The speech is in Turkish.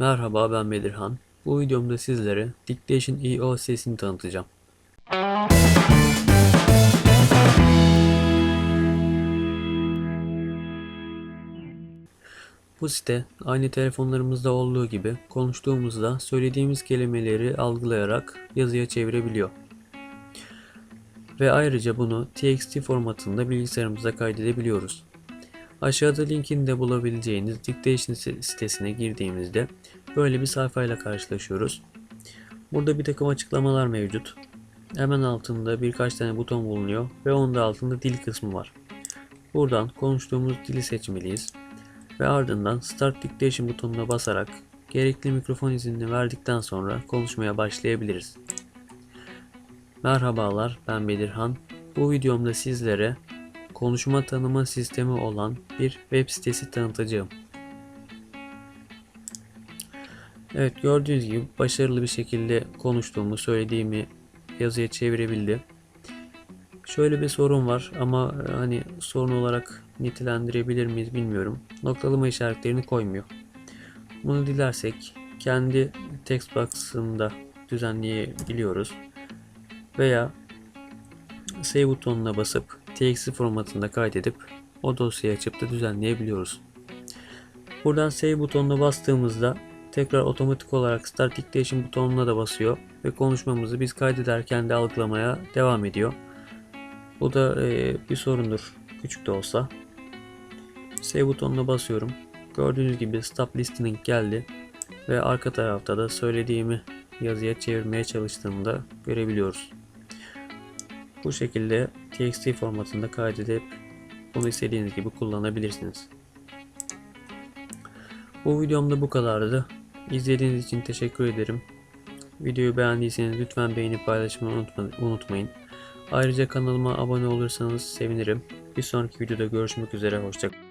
Merhaba ben Bedirhan. Bu videomda sizlere Dictation EO sitesini tanıtacağım. Bu site aynı telefonlarımızda olduğu gibi konuştuğumuzda söylediğimiz kelimeleri algılayarak yazıya çevirebiliyor. Ve ayrıca bunu TXT formatında bilgisayarımıza kaydedebiliyoruz. Aşağıda linkini de bulabileceğiniz Dictation sitesine girdiğimizde böyle bir sayfayla karşılaşıyoruz. Burada bir takım açıklamalar mevcut. Hemen altında birkaç tane buton bulunuyor ve onun da altında dil kısmı var. Buradan konuştuğumuz dili seçmeliyiz ve ardından Start Dictation butonuna basarak gerekli mikrofon iznini verdikten sonra konuşmaya başlayabiliriz. Merhabalar ben Bedirhan. Bu videomda sizlere konuşma tanıma sistemi olan bir web sitesi tanıtacağım. Evet gördüğünüz gibi başarılı bir şekilde konuştuğumu, söylediğimi yazıya çevirebildi. Şöyle bir sorun var ama e, hani sorun olarak nitelendirebilir miyiz bilmiyorum. Noktalama işaretlerini koymuyor. Bunu dilersek kendi text box'ında düzenleyebiliyoruz. Veya save butonuna basıp txt formatında kaydedip o dosyayı açıp da düzenleyebiliyoruz. Buradan save butonuna bastığımızda tekrar otomatik olarak start dictation butonuna da basıyor ve konuşmamızı biz kaydederken de algılamaya devam ediyor. Bu da e, bir sorundur küçük de olsa. Save butonuna basıyorum. Gördüğünüz gibi stop listening geldi ve arka tarafta da söylediğimi yazıya çevirmeye çalıştığımda görebiliyoruz. Bu şekilde txt formatında kaydedip bunu istediğiniz gibi kullanabilirsiniz. Bu videomda bu kadardı. İzlediğiniz için teşekkür ederim. Videoyu beğendiyseniz lütfen beğenip paylaşmayı unutma, unutmayın. Ayrıca kanalıma abone olursanız sevinirim. Bir sonraki videoda görüşmek üzere. Hoşçakalın.